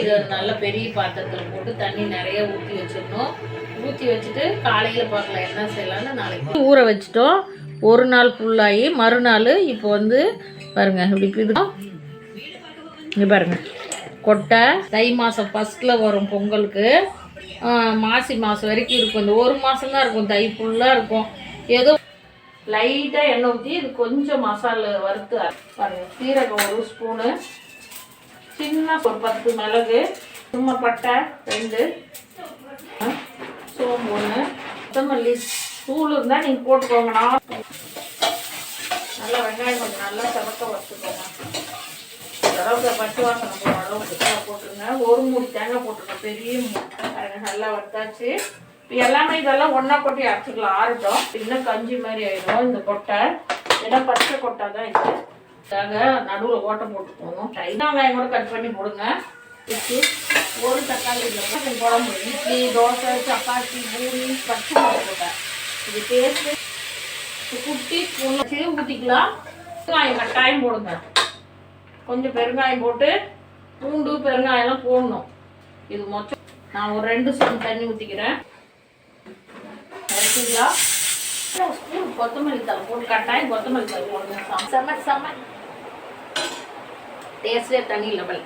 இதை நல்ல பெரிய பாத்திரத்தில் போட்டு தண்ணி நிறைய ஊற்றி வச்சிடணும். ஊற்றி வச்சுட்டு காலையில் பார்க்கலாம் என்ன செய்யலாம்னு நாளைக்கு ஊற வச்சிட்டோம். ஒரு நாள் ஃபுல்லாகி மறுநாள் இப்போ வந்து பாருங்க இப்படி இது இங்கே பாருங்க. கொட்டை தை மாதம் ஃபஸ்ட்டில் வரும் பொங்கலுக்கு. மாசி மாதம் வரைக்கும் இருக்கும். இந்த ஒரு மாதம் தான் இருக்கும். தை ஃபுல்லாக இருக்கும். ஏதோ லைட்டாக எண்ணெய் ஊற்றி இது கொஞ்சம் மசாலா வறுத்து பாருங்கள் சீரகம் ஒரு ஸ்பூனு சின்ன ஒரு பத்து மிளகு சும்மா பட்டை ரெண்டு சோம்பு ஒன்று கொத்தமல்லி தூள் இருந்தால் நீங்கள் போட்டுக்கோங்கண்ணா நல்லா வெங்காயம் கொஞ்சம் நல்லா சிறக்க வச்சுக்கோங்க. அளவுக்கு பச்சை வாசனை போகிற அளவுக்கு தேங்காய் போட்டுருங்க. ஒரு மூடி தேங்காய் போட்டுருங்க. பெரிய மூடி. பாருங்க நல்லா வறுத்தாச்சு. இப்போ எல்லாமே இதெல்லாம் ஒன்றா கொட்டி அரைச்சிக்கலாம். ஆறட்டும். இன்னும் கஞ்சி மாதிரி ஆயிடும். இந்த கொட்டை. ஏன்னா பச்சை கொட்டை தான் இது. நாங்கள் நடுவில் ஓட்டை போட்டுக்கோங்க டைட்டாக வெங்காயம் கூட கட் பண்ணி போடுங்க. வச்சு ஒரு தக்காளி கொஞ்சம் போட்டு குழம்பு இட்லி தோசை சப்பாத்தி பூரி பச்சை மிளகா போட்டேன். இது பேஸ்ட்டு குட்டி ஸ்பூன் வச்சு ஊற்றிக்கலாம் பெருங்காயம் கட்டாயம் போடுங்க. கொஞ்சம் பெருங்காயம் போட்டு பூண்டு பெருங்காயம்லாம் போடணும். இது மொத்தம் நான் ஒரு ரெண்டு ஸ்பூன் தண்ணி ஊற்றிக்கிறேன் எடுத்துக்கலாம் ஸ்பூன் கொத்தமல்லி தலை போட்டு கட்டாயம் கொத்தமல்லி தலை போடுங்க செம்ம செம்ம. டேஸ்டே தனி லெவல்